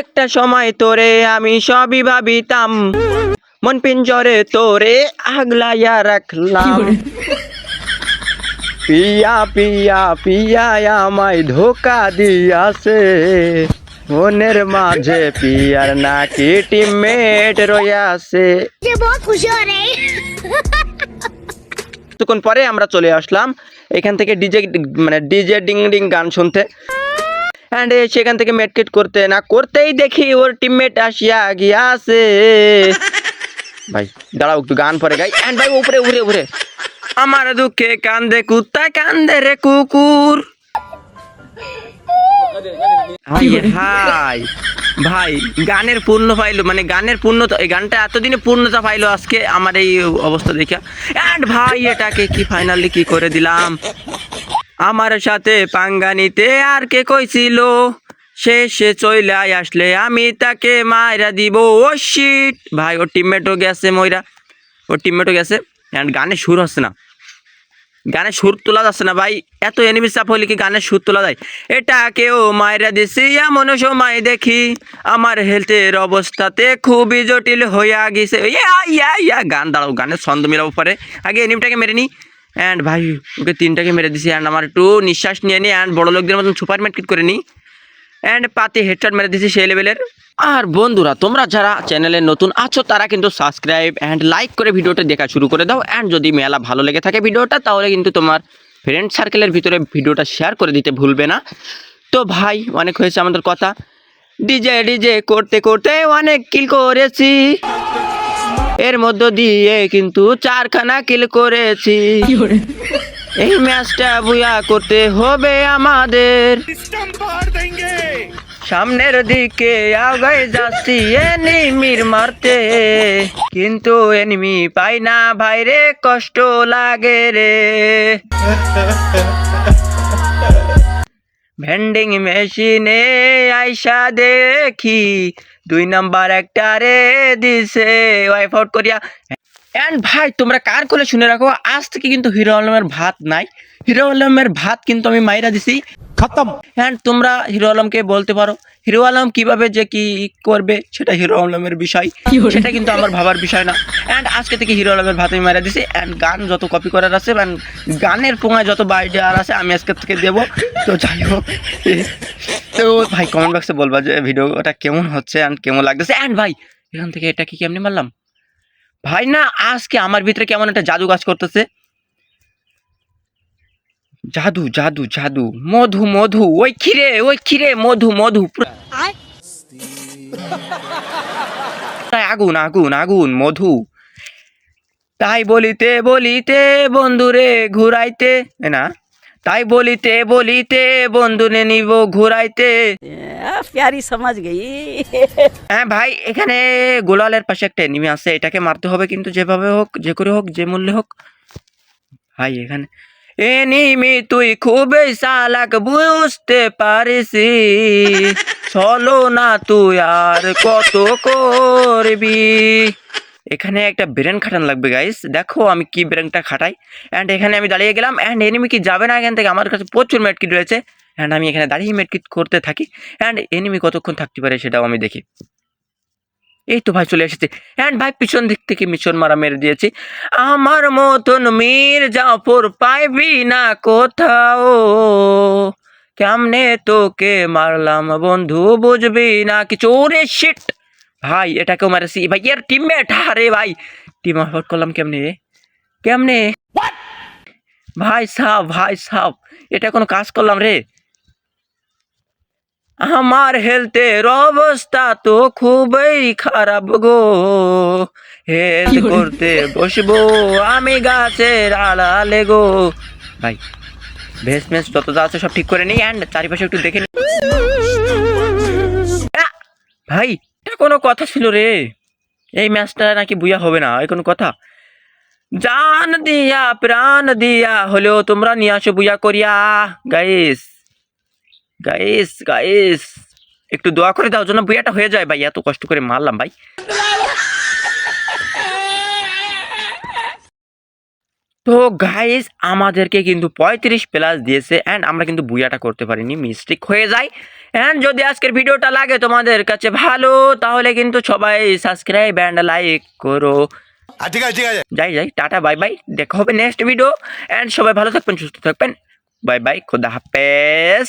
একটা সময় তোরে আমি সবই ভাবিতাম। মন পিঞ্জরে তোরে আগলাইয়া রাখলাম। পিয়া পিয়া পিয়া আমায় ধোকা দিয়াছে। মনের মাঝে পিয়ার নাকি টিমমেট রয়াছে তখন পরে আমরা চলে আসলাম। এখান থেকে ডিজে মানে ডিজে ডিং ডিং গান শুনতে। অ্যান্ড সেখান থেকে মেটকেট করতে না করতেই দেখি ওর টিমমেট আসিয়া গিয়াছে ভাই দাঁড়াও একটু গান পরে গাই। অ্যান্ড ভাই উপরে উপরে উপরে। আমার দুঃখে কান্দে কুত্তা কান্দে রে কুকুর। হাই ভাই গানের পূর্ণ পাইলো মানে গানের পূর্ণতা এই গানটা এতদিনে পূর্ণতা পাইলো আজকে আমার এই অবস্থা দেখে অ্যান্ড ভাই এটাকে কি ফাইনালি কি করে দিলাম? আমার সাথে পাঙ্গা নিতে আর কে কইছিল? শেষে চইলে আসলে আমি তাকে মাইরা দিব। ও শিট ভাই, ওর টিমমেটও গেছে ময়রা ওর টিমমেটও গেছে। গানে সুর হচ্ছে না। গানে সুর তোলা যাচ্ছে না ভাই। এত এনিমি চাপ হইলে কি গানের সুর তোলা যায়? এটা কেউ মায়েরা দিছি এমন সময় দেখি। আমার হেলথের অবস্থাতে খুবই জটিল হইয়া গেছে। ইয়া ইয়া গান দাঁড়াও, গানের ছন্দ মিলাবো পরে আগে এনিমিটাকে মেরে নি অ্যান্ড ভাই, ওকে তিনটাকে মেরে দিছি। অ্যান্ড আমার একটু নিঃশ্বাস নিয়ে নিই অ্যান্ড বড় লোকদের মতন সুপার মার্কেট করে নিই অ্যান্ড পাতে হেডশট মেরে দিছি সেই লেভেলের আর বন্ধুরা, তোমরা যারা চ্যানেলে নতুন আছো, তারা কিন্তু সাবস্ক্রাইব অ্যান্ড লাইক করে ভিডিওটা দেখা শুরু করে দাও। অ্যান্ড যদি মেলা ভালো লেগে থাকে ভিডিওটা, তাহলে কিন্তু তোমার ফ্রেন্ড সার্কেলের ভিতরে ভিডিওটা শেয়ার করে দিতে ভুলবে না। তো ভাই, অনেক হয়েছে আমাদের কথা। ডিজে ডিজে করতে করতে অনেক কিল করেছি। এর মধ্য দিয়ে কিন্তু চারখানা কিল করেছি। এই ম্যাচটা বুয়া করতে হবে আমাদের। সামনের দিকে আগাই যাচ্ছি এনিমির মারতে। কিন্তু এনিমি পাই না ভাইরে কষ্ট লাগে রে। ভেন্ডিং মেশিনে আইসা দেখি দুই নাম্বার একটা রে দিছে ওয়াইফ আউট করিয়া। অ্যান্ড ভাই, তোমরা কার করে শুনে রাখো, আজ থেকে কিন্তু হিরো আলমের ভাত নাই। হিরো আলমের ভাত কিন্তু আমি মাইরা দিছি। খতম। অ্যান্ড তোমরা হিরো আলমকে বলতে পারো। হিরো আলম কীভাবে যে কি করবে সেটা হিরো আলমের বিষয়। সেটা কিন্তু আমার ভাবার বিষয় না। এন্ড আজকে থেকে হিরো আলমের ভাত আমি মারা দিছি। এন্ড গান যত কপি করার আছে অ্যান্ড গানের পোঙায় যত বাইরে আর আছে আমি আজকে থেকে দেবো। তো যাই হোক তো ভাই কমেন্ট বক্সে বলবা যে ভিডিওটা কেমন হচ্ছে এন্ড কেমন লাগতেছে। এন্ড ভাই এখান থেকে এটা কি কেমনি মারলাম? ভাই না আজকে আমার ভিতরে কেমন একটা জাদু কাজ করতেছে। জাদু জাদু জাদু। মধু মধু ওই খিরে ওই খিরে মধু মধু তাই আগুন আগুন আগুন মধু। তাই বলিতে বলিতে বন্ধুরে ঘুরাইতে না? তাই বলিতে বলিতে বন্ধুনে নিব ঘুরাইতে। প্যারি সমাজ গেই হ্যাঁ ভাই এখানে গোলালের পাশে একটা নিমে আছে এটাকে মারতে হবে কিন্তু যেভাবে হোক যে করে হোক যে মূল্যে হোক। ভাই এখানে এনিমি তুই খুবই চালাক বুঝতে পারিস চলো না তুই আর কত করবি। এখানে একটা ব্রেন খাটান লাগবে গাইস দেখো আমি কি ব্রেনটা খাটাই। অ্যান্ড এখানে আমি দাঁড়িয়ে গেলাম। অ্যান্ড এনিমি কি যাবে না এখান থেকে? আমার কাছে প্রচুর মেটকিট রয়েছে। অ্যান্ড আমি এখানে দাঁড়িয়ে মেটকিট করতে থাকি। অ্যান্ড এনিমি কতক্ষণ থাকতে পারে সেটাও আমি দেখি। এই তো ভাই চলে এসেছে। অ্যান্ড ভাই পিছন দিক থেকে মিশন মারা মেরে দিয়েছি। আমার মতন মীর জাফর পাইবি না কোথাও। কেমনে তোকে মারলাম বন্ধু বুঝবি না কিছু? ওরে শিট ভাই এটাকেও মারেছি। ভাই এর টিমমেট আরে ভাই! টিম আউট করলাম কেমনে? কেমনে? ভাই সাহ ভাই সাহ এটা কোনো কাজ করলাম রে। আমার হেলথের অবস্থা তো খুবই খারাপ গো। হেলথ করতে বসবো আমি গাছের আড়ালে গো। ভাই ভেস মেস যত যা আছে সব ঠিক করে নিই অ্যান্ড চারিপাশে একটু দেখে আহ! ভাই এটা কোনো কথা ছিল রে। এই ম্যাচটা নাকি বুয়া হবে না এই কোনো কথা? জান দিয়া প্রাণ দিয়া হলেও তোমরা নিয়ে আসো বুয়া করিয়া। গাইস গাইস গাইস একটু দোয়া করে দাও যেন বুয়াটা হয়ে যায় ভাই এত কষ্ট করে মারলাম ভাই। তো গাইস আমাদেরকে কিন্তু পঁয়ত্রিশ প্লাস দিয়েছে অ্যান্ড আমরা কিন্তু বুয়াটা করতে পারিনি মিস্টেক হয়ে যায়। অ্যান্ড যদি আজকের ভিডিওটা লাগে তোমাদের কাছে ভালো তাহলে কিন্তু সবাই সাবস্ক্রাইব অ্যান্ড লাইক করো। ঠিক আছে ঠিক আছে। যাই যাই টাটা বাই বাই দেখা হবে নেক্সট ভিডিও অ্যান্ড সবাই ভালো থাকবেন সুস্থ থাকবেন। বাই বাই খোদা হাফেজ।